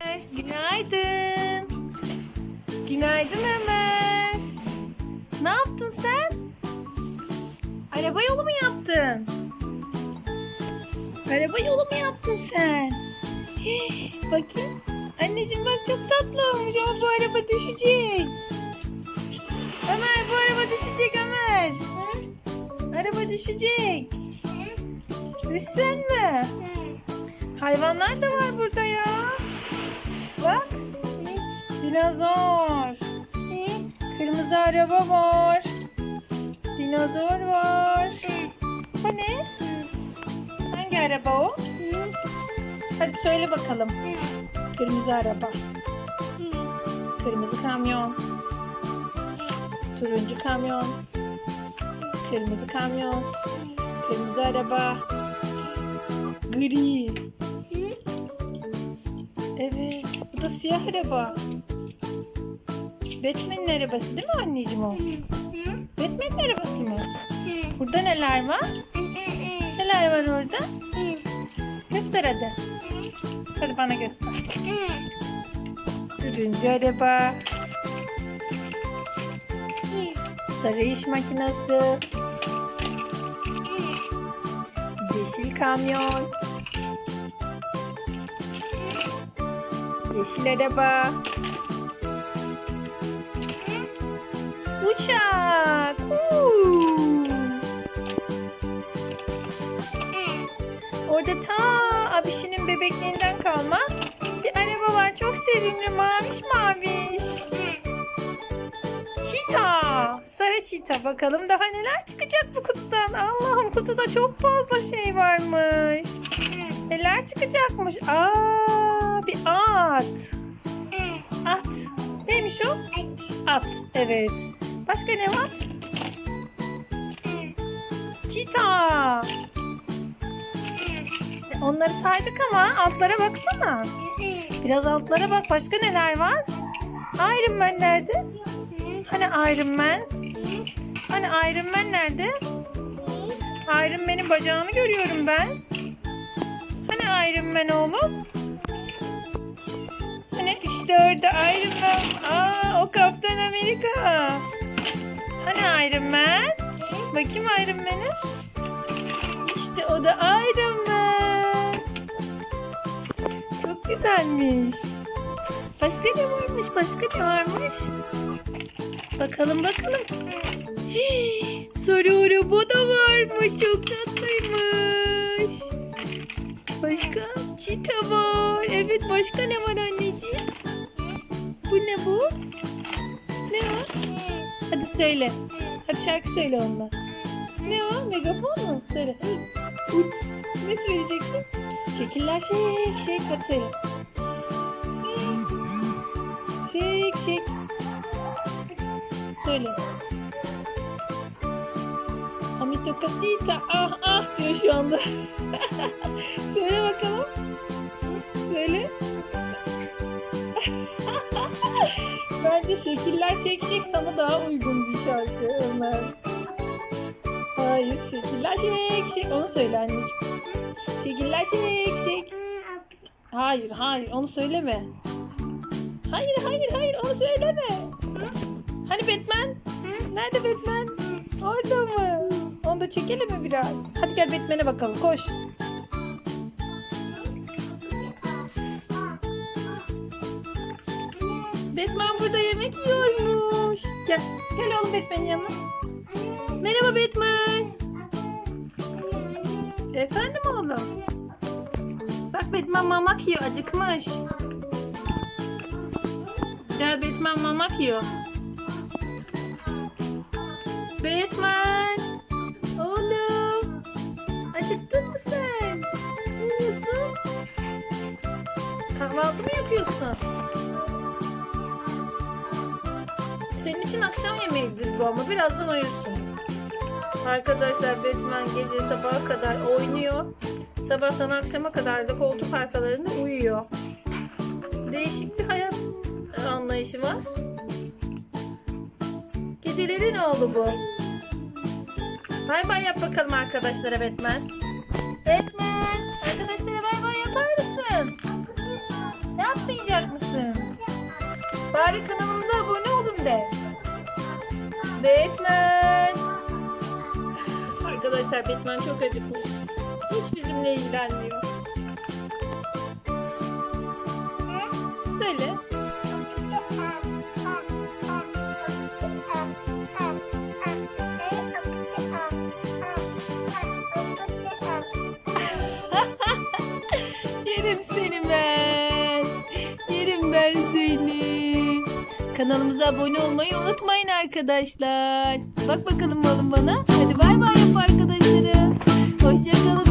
Ömer, Günaydın. Günaydın Ömer. Ne yaptın sen? Araba yolu mu yaptın? Araba yolu mu yaptın sen? Bakayım. Anneciğim bak çok tatlı olmuş ama bu araba düşecek. Ömer bu araba düşecek Ömer. Araba düşecek. Düşsen mi? Hayvanlar da var burada ya. Bak. Dinozor. Kırmızı araba var. Dinozor var. Bu ne? Hangi araba o? Hadi söyle bakalım. Kırmızı araba. Kırmızı kamyon. Turuncu kamyon. Kırmızı kamyon. Kırmızı araba. Gri. Siyah araba. Batman'in arabası değil mi anneciğim o? Batman'in arabası mı? Burada neler var? Neler var orada? Göster hadi. Hadi bana göster. Turuncu araba. Sarı iş makinesi. Yeşil kamyon. Yeşil araba. Uçak. Orada ta abişinin bebekliğinden kalma bir araba var. Çok sevimli maviş maviş. Çita. Sarı çita. Bakalım daha neler çıkacak bu kutudan. Allah'ım kutuda çok fazla şey varmış. Neler çıkacakmış? Aa, bir at. At. Neymiş o? At. Evet. Başka ne var? Çita. E, Onları saydık ama altlara baksana. Biraz altlara bak. Başka neler var? Iron Man nerede? Hani Iron Man? Hani Iron Man nerede? Iron Man'in bacağını görüyorum ben. Hani Iron Man oğlum? Orada Iron Man. Aa o Kaptan Amerika. Hani Iron Man? Bakayım Iron Man'i. İşte o da Iron Man. Çok güzelmiş. Başka ne varmış? Başka ne varmış? Bakalım bakalım. Sarı araba da varmış. Çok tatlıymış. Başka? Çita var. Evet başka ne var anneciğim? Bu ne bu? Ne o? Hadi söyle. Hadi şarkı söyle onunla. Ne o? Megafon mu? Söyle. Ne söyleyeceksin? Şekiller şek şek. Hadi söyle. Şek şek. Söyle. Amito casita. Ah ah diyor şu anda. Söyle bakalım. Bence şekiller şek şek sana daha uygun bir şarkı Ömer. Hayır şekiller şek şek. Onu söyle anneciğim. Şekiller şek şek. Hayır hayır onu söyleme. Hayır hayır hayır onu söyleme. Hani Batman? Nerede Batman? Orada mı? Onu da çekelim mi biraz? Hadi gel Batman'e bakalım koş. Batman burada yemek yiyormuş. Gel. Gel oğlum Batman'in yanına. Merhaba Batman. Efendim oğlum. Bak Batman mamak yiyor acıkmış. Gel Batman mamak yiyor. Batman. Oğlum. Acıktın mı sen? Ne yiyorsun? Kahvaltı mı yapıyorsun? Senin için akşam yemeğidir bu ama birazdan uyursun. Arkadaşlar Batman gece sabaha kadar oynuyor. Sabahtan akşama kadar da koltuk arkalarında uyuyor. Değişik bir hayat anlayışı var. Geceleri ne oldu bu? Bay bay yap bakalım arkadaşlara Batman. Batman! Arkadaşlara bay bay yapar mısın? Ne yapmayacaksın? Bari kanalımıza abone olun. Batman. Arkadaşlar Batman çok acıkmış. Hiç bizimle ilgilenmiyor. Söyle. Yerim seni ben. Kanalımıza abone olmayı unutmayın arkadaşlar. Bak bakalım balım bana. Hadi bay bay yap arkadaşlarım. Hoşçakalın.